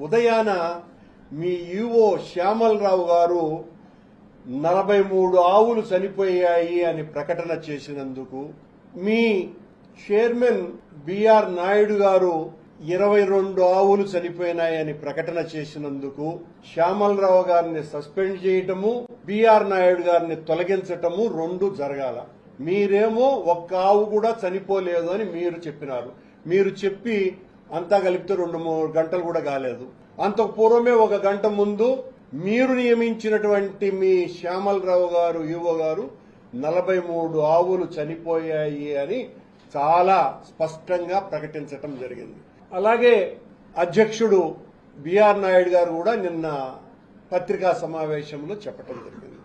ఉదయాన మీ ఈవో శ్యామలరావు గారు నలభై మూడు ఆవులు చనిపోయాయి అని ప్రకటన చేసినందుకు మీ చైర్మన్ బిఆర్ నాయుడు గారు ఇరవై రెండు ఆవులు చనిపోయినాయని ప్రకటన చేసినందుకు శ్యామలరావు గారిని సస్పెండ్ చేయటము బిఆర్ నాయుడు గారిని తొలగించటము రెండు జరగాల. మీరేమో ఒక్క ఆవు కూడా చనిపోలేదు అని మీరు చెప్పినారు. మీరు చెప్పి అంతా కలిపితే రెండు మూడు గంటలు కూడా కాలేదు. అంతకు పూర్వమే ఒక గంట ముందు మీరు నియమించినటువంటి మీ శ్యామలరావు గారు ఈవో గారు నలభై మూడు ఆవులు చనిపోయాయి అని చాలా స్పష్టంగా ప్రకటించటం జరిగింది. అలాగే అధ్యక్షుడు బిఆర్ నాయుడు గారు కూడా నిన్న పత్రికా సమావేశంలో చెప్పటం జరిగింది.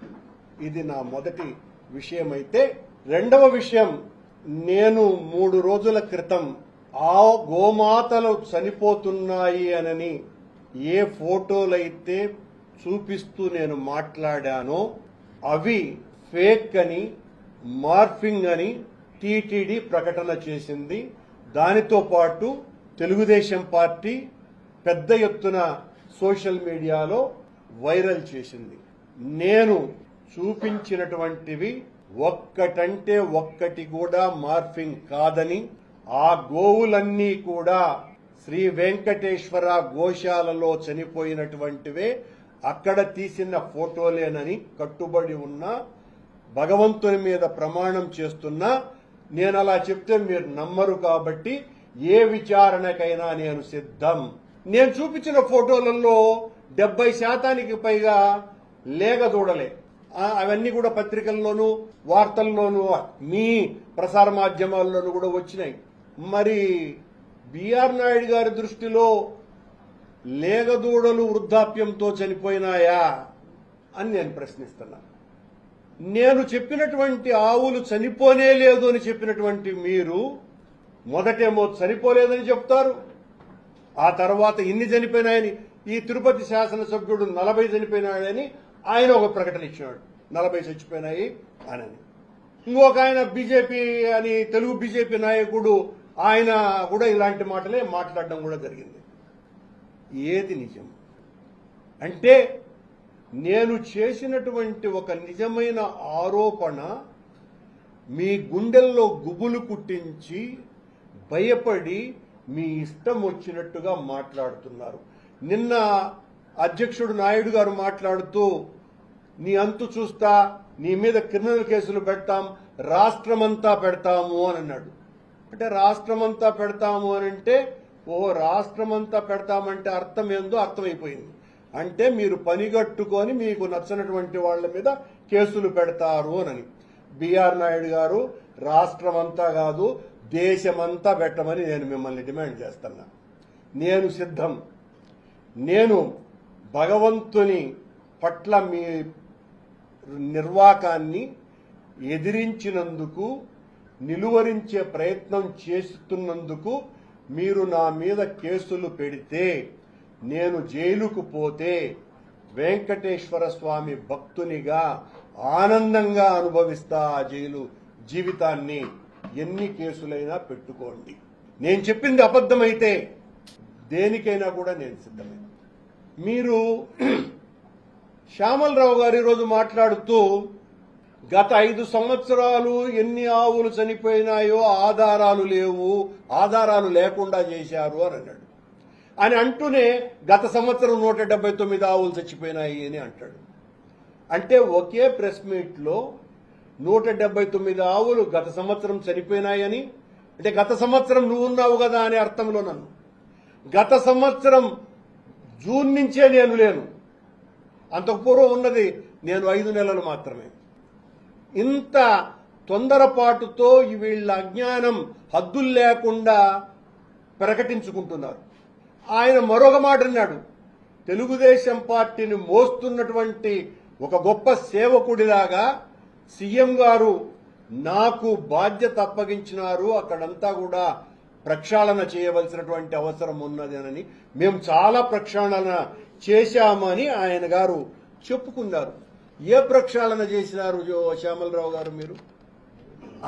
ఇది నా మొదటి విషయం అయితే రెండవ విషయం నేను మూడు రోజుల క్రితం ఆ గోమాతలు చనిపోతున్నాయి అనని ఏ ఫోటోలైతే చూపిస్తూ నేను మాట్లాడానో అవి ఫేక్ అని మార్ఫింగ్ అని టీటీడీ ప్రకటన చేసింది. దానితో పాటు తెలుగుదేశం పార్టీ పెద్ద ఎత్తున సోషల్ మీడియాలో వైరల్ చేసింది. నేను చూపించినటువంటివి ఒక్కటంటే ఒక్కటి కూడా మార్ఫింగ్ కాదని ఆ గోవులన్నీ కూడా శ్రీ వెంకటేశ్వర గోశాలలో చనిపోయినటువంటివే అక్కడ తీసిన ఫోటోలేనని కట్టుబడి ఉన్న భగవంతుని మీద ప్రమాణం చేస్తున్నా నేను అలా చెప్తే మీరు నమ్మరు కాబట్టి ఏ విచారణకైనా నేను సిద్ధం. నేను చూపించిన ఫోటోలలో డెబ్బై శాతానికి పైగా లేగ చూడలే. అవన్నీ కూడా పత్రికల్లోనూ వార్తల్లోనూ మీ ప్రసార మాధ్యమాల్లోనూ కూడా వచ్చినాయి. మరి బిఆర్ నాయుడు గారి దృష్టిలో లేగదూడలు వృద్ధాప్యంతో చనిపోయినాయా అని నేను ప్రశ్నిస్తున్నా. నేను చెప్పినటువంటి ఆవులు చనిపోనే లేదు అని చెప్పినటువంటి మీరు మొదటేమో చనిపోలేదని చెప్తారు ఆ తర్వాత ఇన్ని చనిపోయినాయని ఈ తిరుపతి శాసనసభ్యుడు నలభై చనిపోయినాడని ఆయన ఒక ప్రకటన ఇచ్చాడు నలభై చచ్చిపోయినాయి అని. ఇంకొక ఆయన బీజేపీ అని తెలుగు బీజేపీ నాయకుడు ఆయన కూడా ఇలాంటి మాటలే మాట్లాడడం కూడా జరిగింది. ఏది నిజం? అంటే నేను చేసినటువంటి ఒక నిజమైన ఆరోపణ మీ గుండెల్లో గుబులు కుట్టించి భయపడి మీ ఇష్టం వచ్చినట్టుగా మాట్లాడుతున్నారు. నిన్న అధ్యక్షుడు నాయుడు గారు మాట్లాడుతూ నీ అంతు చూస్తా నీ మీద క్రిమినల్ కేసులు పెడతాం రాష్ట్రమంతా పెడతాము అని అన్నాడు. అంటే రాష్ట్రమంతా పెడతాము అని అంటే ఓ రాష్ట్రమంతా పెడతామంటే అర్థం ఏందో అర్థమైపోయింది. అంటే మీరు పనిగట్టుకొని మీకు నచ్చనటువంటి వాళ్ళ మీద కేసులు పెడతారు అని. బిఆర్ నాయుడు గారు రాష్ట్రమంతా కాదు దేశమంతా పెట్టమని నేను మిమ్మల్ని డిమాండ్ చేస్తున్నా. నేను సిద్ధం. నేను భగవంతుని పట్ల మీ నిర్వాకాన్ని ఎదిరించినందుకు నిలువరించే ప్రయత్నం చేస్తున్నందుకు మీరు నా మీద కేసులు పెడితే నేను జైలుకు పోతే వెంకటేశ్వర స్వామి భక్తునిగా ఆనందంగా అనుభవిస్తా ఆ జైలు జీవితాన్ని. ఎన్ని కేసులైనా పెట్టుకోండి. నేను చెప్పింది అబద్ధమైతే దేనికైనా కూడా నేను సిద్ధమే మీరు శ్యామలరావు గారు ఈరోజు మాట్లాడుతూ గత ఐదు సంవత్సరాలు ఎన్ని ఆవులు చనిపోయినాయో ఆధారాలు లేవు ఆధారాలు లేకుండా చేశారు అని అన్నాడు. అని అంటూనే గత సంవత్సరం నూట డెబ్బై తొమ్మిది ఆవులు చచ్చిపోయినాయి అని అంటాడు. అంటే ఒకే ప్రెస్ మీట్లో నూట డెబ్బై తొమ్మిది ఆవులు గత సంవత్సరం చనిపోయినాయని అంటే గత సంవత్సరం నువ్వు ఉన్నావు కదా అనే అర్థంలో నన్ను. గత సంవత్సరం జూన్ నుంచే నేను లేను. అంతకు పూర్వం ఉన్నది నేను ఐదు నెలలు మాత్రమే. ఇంత తొందరపాటుతో వీళ్ళ అజ్ఞానం హద్దులు లేకుండా ప్రకటించుకుంటున్నారు. ఆయన మరొక మాట అన్నాడు తెలుగుదేశం పార్టీని మోస్తున్నటువంటి ఒక గొప్ప సేవకుడిలాగా సీఎం గారు నాకు బాధ్యత అప్పగించినారు అక్కడంతా కూడా ప్రక్షాళన చేయవలసినటువంటి అవసరం ఉన్నదేనని మేము చాలా ప్రక్షాళన చేశామని ఆయన గారు చెప్పుకున్నారు. ఏ ప్రక్షాళన చేసినారు శ్యామలరావు గారు మీరు?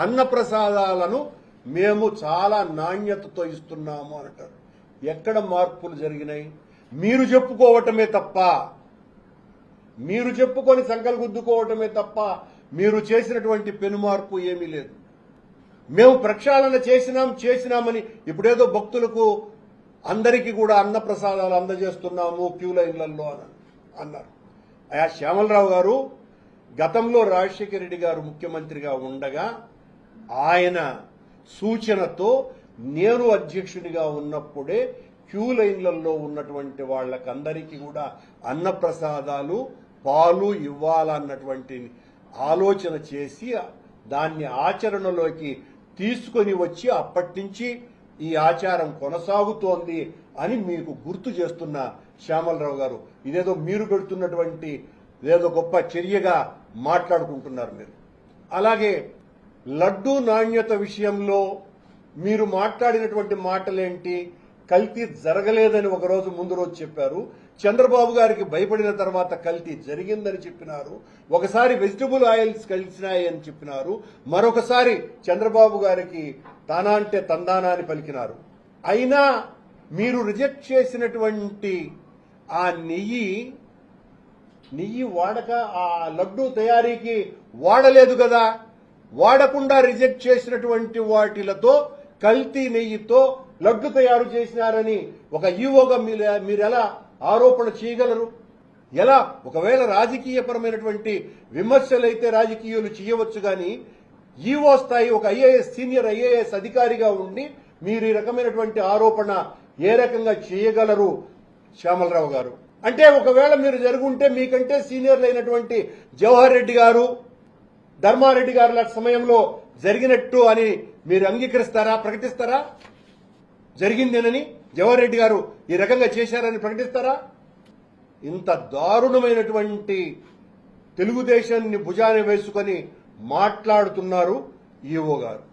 అన్నప్రసాదాలను మేము చాలా నాణ్యతతో ఇస్తున్నాము అంటారు. ఎక్కడ మార్పులు జరిగినాయి? మీరు చెప్పుకోవటమే తప్ప మీరు చెప్పుకొని సంకలు గుద్దుకోవటమే తప్ప మీరు చేసినటువంటి పెనుమార్పు ఏమీ లేదు. మేము ప్రక్షాళన చేసినాం చేసినామని ఇప్పుడేదో భక్తులకు అందరికీ కూడా అన్న ప్రసాదాలు అందజేస్తున్నాము క్యూ లైన్లలో అన్నారు. ఆయా శ్యామలరావు గారు గతంలో రాజశేఖర రెడ్డి గారు ముఖ్యమంత్రిగా ఉండగా ఆయన సూచనతో నేను అధ్యక్షునిగా ఉన్నప్పుడే క్యూ లైన్లలో ఉన్నటువంటి వాళ్ళకందరికీ కూడా అన్నప్రసాదాలు పాలు ఇవ్వాలన్నటువంటి ఆలోచన చేసి దాన్ని ఆచరణలోకి తీసుకొని వచ్చి అప్పటి నుంచి ఈ ఆచారం కొనసాగుతోంది అని మీకు గుర్తు చేస్తున్న శ్యామలరావు గారు. ఇదేదో మీరు పెడుతున్నటువంటి ఏదో గొప్ప చర్యగా మాట్లాడుకుంటున్నారు మీరు. అలాగే లడ్డూ నాణ్యత విషయంలో మీరు మాట్లాడినటువంటి మాటలేంటి? కల్తీ జరగలేదని ఒకరోజు ముందు రోజు చెప్పారు. చంద్రబాబు గారికి భయపడిన తర్వాత కల్తీ జరిగిందని చెప్పినారు. ఒకసారి వెజిటబుల్ ఆయిల్స్ కలిసినాయని చెప్పినారు. మరొకసారి చంద్రబాబు గారికి తానా అంటే తందానా అని పలికినారు. అయినా మీరు రిజెక్ట్ చేసినటువంటి ఆ నెయ్యి నెయ్యి వాడక ఆ లడ్డు తయారీకి వాడలేదు కదా. వాడకుండా రిజెక్ట్ చేసినటువంటి వాటిలతో కల్తీ నెయ్యితో లడ్డు తయారు చేసినారని ఒక ఈవోగా మీరు ఎలా ఆరోపణ చేయగలరు? ఎలా? ఒకవేళ రాజకీయపరమైనటువంటి విమర్శలైతే రాజకీయాలు చేయవచ్చు కానీ ఈవో స్థాయి ఒక ఐఏఎస్ సీనియర్ ఐఏఎస్ అధికారిగా ఉండి మీరు ఈ రకమైనటువంటి ఆరోపణ ఏ రకంగా చేయగలరు? శ్యామలరావు గారు. అంటే ఒకవేళ మీరు జరుగుంటే మీకంటే సీనియర్లు అయినటువంటి జవహర్ రెడ్డి గారు ధర్మారెడ్డి గారుల సమయంలో జరిగినట్టు అని మీరు అంగీకరిస్తారా ప్రకటిస్తారా? జరిగిందేనని జవహర్ రెడ్డి గారు ఈ రకంగా చేశారని ప్రకటిస్తారా? ఇంత దారుణమైనటువంటి తెలుగుదేశాన్ని భుజాన్ని వేసుకొని మాట్లాడుతున్నారు ఈవో గారు.